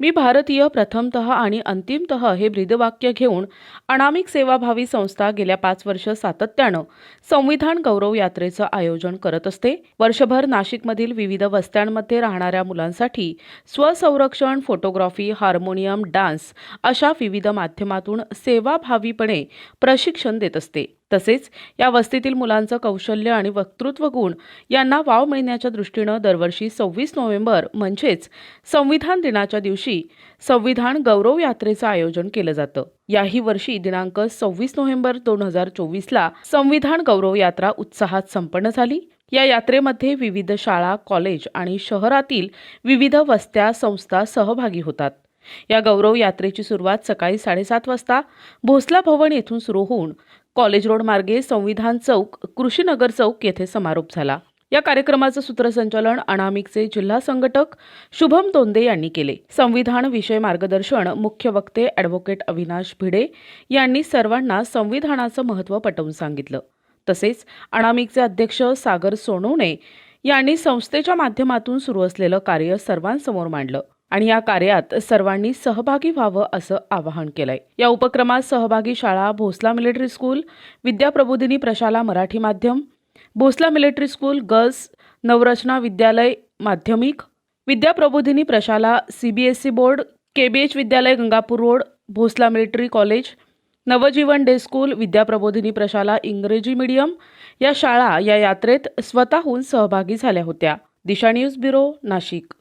मी भारतीय प्रथमतः आणि अंतिमतः हे ब्रीदवाक्य घेऊन अनामिक सेवाभावी संस्था गेल्या पाच वर्ष सातत्यानं संविधान गौरव यात्रेचं आयोजन करत असते. वर्षभर नाशिकमधील विविध वस्त्यांमध्ये राहणाऱ्या मुलांसाठी स्वसंरक्षण फोटोग्राफी हार्मोनियम डान्स अशा विविध माध्यमातून सेवाभावीपणे प्रशिक्षण देत असते. तसेच या वस्तीतील मुलांचं कौशल्य आणि वक्तृत्व गुण यांना वाव मिळण्याच्या दृष्टीनं दरवर्षी सव्वीस नोव्हेंबर म्हणजेच संविधान दिनाच्या दिवशी संविधान गौरव यात्रेचं आयोजन केलं जातं. याही वर्षी दिनांक सव्वीस नोव्हेंबर दोन हजार चोवीसला संविधान गौरव यात्रा उत्साहात संपन्न झाली. या यात्रेमध्ये विविध शाळा कॉलेज आणि शहरातील विविध वस्त्या संस्था सहभागी होतात. या गौरव यात्रेची सुरुवात सकाळी साडेसात वाजता भोसला भवन येथून सुरू होऊन कॉलेज रोड मार्गे संविधान चौक कृषीनगर चौक येथे समारोप झाला. या कार्यक्रमाचं सूत्रसंचालन अनामिकचे जिल्हा संघटक शुभम तोंदे यांनी केले. संविधान विषय मार्गदर्शन मुख्य वक्ते ॲडव्होकेट अविनाश भिडे यांनी सर्वांना संविधानाचं महत्त्व पटवून सांगितलं. तसेच अनामिकचे अध्यक्ष सागर सोनवणे यांनी संस्थेच्या माध्यमातून सुरू असलेलं कार्य सर्वांसमोर मांडलं. आणि या कार्यात सर्वांनी सहभागी व्हावं असं आवाहन केलंय. या उपक्रमात सहभागी शाळा भोसला मिलिटरी स्कूल विद्याप्रबोधिनी प्रशाला मराठी माध्यम Bhosla military school girls Navrachana विद्यालय माध्यमिक विद्याप्रबोधिनी प्रशाला सीबीएसई बोर्ड केबीएच विद्यालय Gangapur road Bhosla military college Navjeevan day school Vidyaprabodhini प्रशाला इंग्रजी मीडियम या शाळा या यात्रेत स्वतःहून सहभागी झाल्या होत्या. Disha news bureau Nashik.